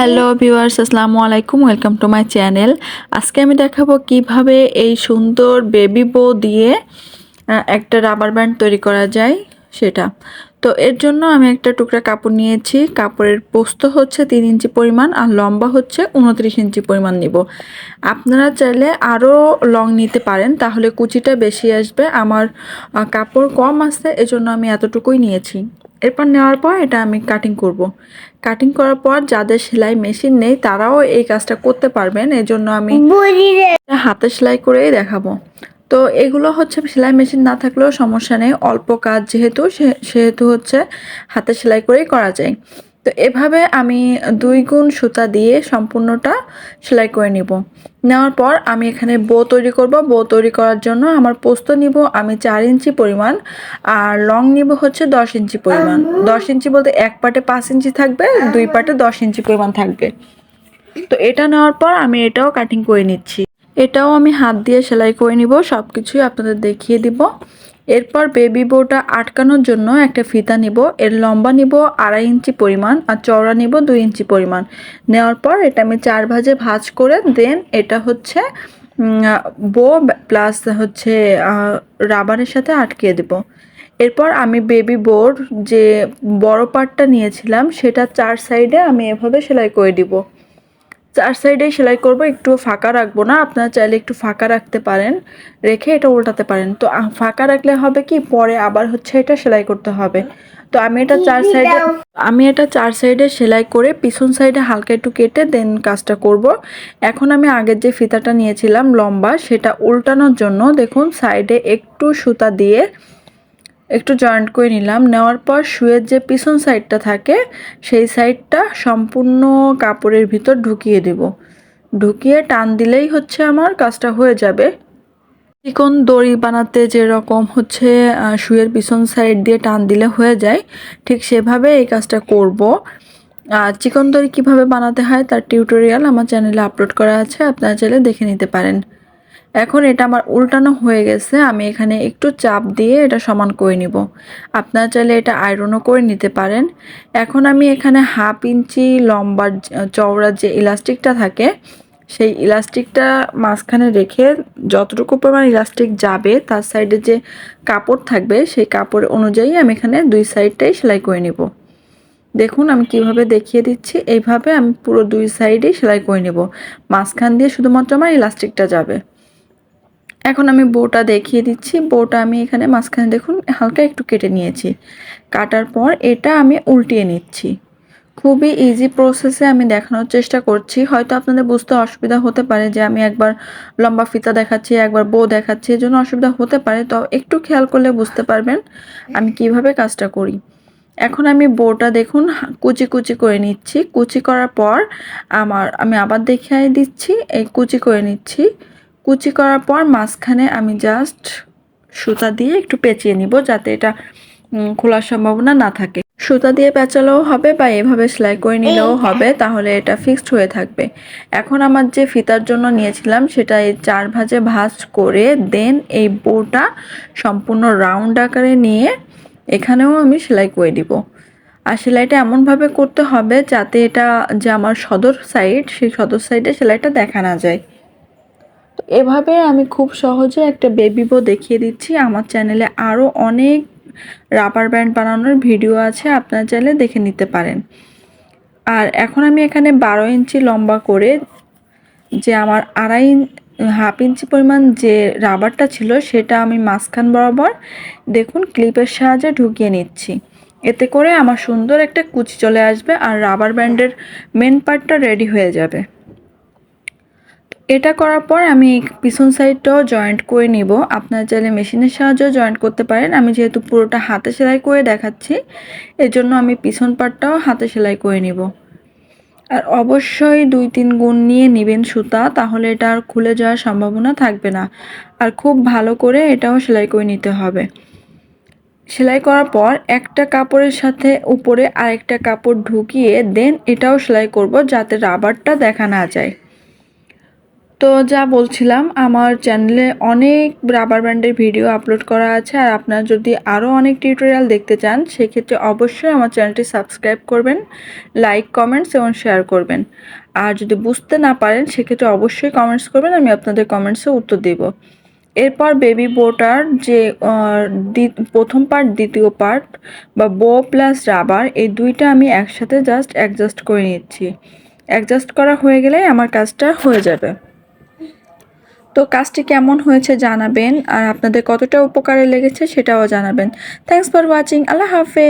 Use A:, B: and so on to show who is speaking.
A: Hello viewers, আসসালামু আলাইকুম, welcome to my channel. আজকে আমি দেখাবো কীভাবে এই সুন্দর বেবি বো দিয়ে একটা রাবার ব্যান্ড তৈরি করা যায় সেটা। তো এর জন্য আমি একটা টুকরা কাপড় নিয়েছি। কাপড়ের পোস্ত হচ্ছে তিন ইঞ্চি পরিমাণ আর লম্বা হচ্ছে উনত্রিশ ইঞ্চি পরিমাণ নিব। আপনারা চাইলে আরও লং নিতে পারেন, তাহলে কুচিটা বেশি আসবে। আমার কাপড় কম আছে, এজন্য আমি এতটুকুই নিয়েছি। এরপর নেওয়ার পর এটা আমি কাটিং করব। কাটিং করার পর যাদের সেলাই মেশিন নেই তারাও এই কাজটা করতে পারবেন। এই জন্য আমি হাতে সেলাই করেই দেখাবো। তো এগুলো হচ্ছে সেলাই মেশিন না থাকলেও সমস্যা নেই। অল্প কাজ যেহেতু সে- সেহেতু হচ্ছে হাতে সেলাই করেই করা যায়। তো এভাবে আমি দুই গুণ সুতা দিয়ে সম্পূর্ণটা সেলাই করে নিব। নেওয়ার পর আমি এখানে বো তৈরি করব। বো তৈরি করার জন্য আমার পোস্ত নিব আমি চার ইঞ্চি পরিমাণ আর লং নিব হচ্ছে দশ ইঞ্চি পরিমাণ। দশ ইঞ্চি বলতে এক পাটে পাঁচ ইঞ্চি থাকবে, দুই পাটে দশ ইঞ্চি পরিমাণ থাকবে। তো এটা নেওয়ার পর আমি এটাও কাটিং করে নিচ্ছি। এটাও আমি হাত দিয়ে সেলাই করে নিব সব কিছুই আপনাদের দেখিয়ে দিব। এরপর বেবি বোটা আটকানোর জন্য একটা ফিতা নিব, এর লম্বা নিব আড়াই ইঞ্চি পরিমাণ আর চওড়া নিব দুই ইঞ্চি পরিমাণ। নেওয়ার পর এটা আমি চার ভাজে ভাজ করে দেন এটা হচ্ছে বো প্লাস হচ্ছে রাবারের সাথে আটকিয়ে দেব। এরপর আমি বেবি বোর যে বড় পার্টটা নিয়েছিলাম, সেটা চার সাইডে আমি এভাবে সেলাই করে দিব। চার সাইডে সেলাই করব একটু ফাঁকা রাখব না আপনারা চাইলে একটু ফাঁকা রাখতে পারেন রেখে এটা উল্টাতে পারেন। তো ফাঁকা রাখলে হবে কি পরে আবার হচ্ছে এটা সেলাই করতে হবে। তো আমি এটা চার সাইডে আমি এটা চার সাইডে সেলাই করে পিছন সাইডে হালকা একটু কেটে দেন কাজটা করব। এখন আমি আগের যে ফিতাটা নিয়েছিলাম লম্বা সেটা উল্টানোর জন্য দেখুন সাইডে একটু সুতা দিয়ে একটু জয়েন্ট করে নিলাম। নেওয়ার পর শুয়ের যে পিছন সাইডটা থাকে, সেই সাইডটা সম্পূর্ণ কাপড়ের ভিতর ঢুকিয়ে দেব। ঢুকিয়ে টান দিলেই হচ্ছে আমার কাজটা হয়ে যাবে। চিকন দড়ি বানাতে যেরকম হচ্ছে শুয়ের পিছন সাইড দিয়ে টান দিলে হয়ে যায়, ঠিক সেভাবে এই কাজটা করব। আর চিকন দড়ি কীভাবে বানাতে হয়, তার টিউটোরিয়াল আমার চ্যানেলে আপলোড করা আছে, আপনারা চাইলে দেখে নিতে পারেন। এখন এটা আমার উল্টানো হয়ে গেছে, আমি এখানে একটু চাপ দিয়ে এটা সমান করে নিব। আপনারা চাইলে এটা আয়রনও করে নিতে পারেন। এখন আমি এখানে হাফ ইঞ্চি লম্বার চওড়ার যে ইলাস্টিকটা থাকে, সেই ইলাস্টিকটা মাঝখানে রেখে যতটুকু পরিমাণ ইলাস্টিক যাবে, তার সাইডে যে কাপড় থাকবে, সেই কাপড় অনুযায়ী আমি এখানে দুই সাইডটাই সেলাই করে নিব। দেখুন আমি কীভাবে দেখিয়ে দিচ্ছি, এইভাবে আমি পুরো দুই সাইডেই সেলাই করে নেব। মাঝখান দিয়ে শুধুমাত্র আমার ইলাস্টিকটা যাবে। এখন আমি বোটা দেখিয়ে দিচ্ছি। বোটা আমি এখানে মাঝখানে দেখুন, হালকা একটু কেটে নিয়েছি। কাটার পর এটা আমি উল্টিয়ে নিচ্ছি। খুবই ইজি প্রসেসে আমি দেখানোর চেষ্টা করছি। হয়তো আপনাদের বুঝতে অসুবিধা হতে পারে যে আমি একবার লম্বা ফিতা দেখাচ্ছি, একবার বউ দেখাচ্ছি, এই জন্য অসুবিধা হতে পারে। তো একটু খেয়াল করলে বুঝতে পারবেন আমি কীভাবে কাজটা করি। এখন আমি বোটা দেখুন, কুচি কুচি করে নিচ্ছি। কুচি করার পর আমার, আমি আবার দেখিয়ে দিচ্ছি, এই কুচি করে নিচ্ছি। কুচি করার পর মাঝখানে আমি জাস্ট সুতা দিয়ে একটু পেঁচিয়ে নিব যাতে এটা খোলার সম্ভাবনা না থাকে। সুতা দিয়ে পেঁচালেও হবে বা এভাবে সেলাই করে নিলেও হবে তাহলে এটা ফিক্সড হয়ে থাকবে। এখন আমার যে ফিতার জন্য নিয়েছিলাম সেটা এই চার ভাজে ভাজ করে দেন এই বউটা সম্পূর্ণ রাউন্ড আকারে নিয়ে এখানেও আমি সেলাই করে দিব। আর সেলাইটা এমনভাবে করতে হবে যাতে এটা যে আমার সদর সাইড সেই সদর সাইডে সেলাইটা দেখা না যায়। এভাবে আমি খুব সহজে একটা বেবি বো দেখিয়ে দিচ্ছি। আমার চ্যানেলে আরও অনেক রাবার ব্যান্ড বানানোর ভিডিও আছে, আপনার চাইলে দেখে নিতে পারেন। আর এখন আমি এখানে বারো ইঞ্চি লম্বা করে যে আমার আড়াই হাফ ইঞ্চি পরিমাণ যে রাবারটা ছিল, সেটা আমি মাঝখান বরাবর দেখুন ক্লিপের সাহায্যে ঢুকিয়ে নিচ্ছি। এতে করে আমার সুন্দর একটা কুচি চলে আসবে আর রাবার ব্যান্ডের মেন পার্টটা রেডি হয়ে যাবে। এটা করার পর আমি পিছন সাইডটাও জয়েন্ট করে নিব। আপনারা চাইলে মেশিনের সাহায্যেও জয়েন্ট করতে পারেন। আমি যেহেতু পুরোটা হাতে সেলাই করে দেখাচ্ছি, এজন্য আমি পিছন পার্টটাও হাতে সেলাই করে নিব। আর অবশ্যই দুই তিন গুণ নিয়ে নেবেন সুতা, তাহলে এটা আর খুলে যাওয়ার সম্ভাবনা থাকবে না। আর খুব ভালো করে এটাও সেলাই করে নিতে হবে। সেলাই করার পর একটা কাপড়ের সাথে উপরে আরেকটা কাপড় ঢুকিয়ে দেন এটাও সেলাই করব যাতে রাবারটা দেখা না যায়। তো যা বলছিলাম, আমার চ্যানেলে অনেক রাবার ব্যান্ডের ভিডিও আপলোড করা আছে। আর আপনারা যদি আরও অনেক টিউটোরিয়াল দেখতে চান, সেক্ষেত্রে অবশ্যই আমার চ্যানেলটি সাবস্ক্রাইব করবেন লাইক কমেন্টস এবং শেয়ার করবেন। আর যদি বুঝতে না পারেন, সেক্ষেত্রে অবশ্যই কমেন্টস করবেন, আমি আপনাদের কমেন্টসে উত্তর দেব। এরপর বেবি বোটার যে প্রথম পার্ট দ্বিতীয় পার্ট বা বো প্লাস রাবার এই দুইটা আমি একসাথে জাস্ট অ্যাডজাস্ট করে নিচ্ছি। অ্যাডজাস্ট করা হয়ে গেলে আমার কাজটা হয়ে যাবে। তো কাজটি কেমন হয়েছে জানাবেন আর আপনাদের কতটা উপকারে লেগেছে সেটাও জানাবেন। থ্যাংকস ফর ওয়াচিং আল্লাহ হাফেজ।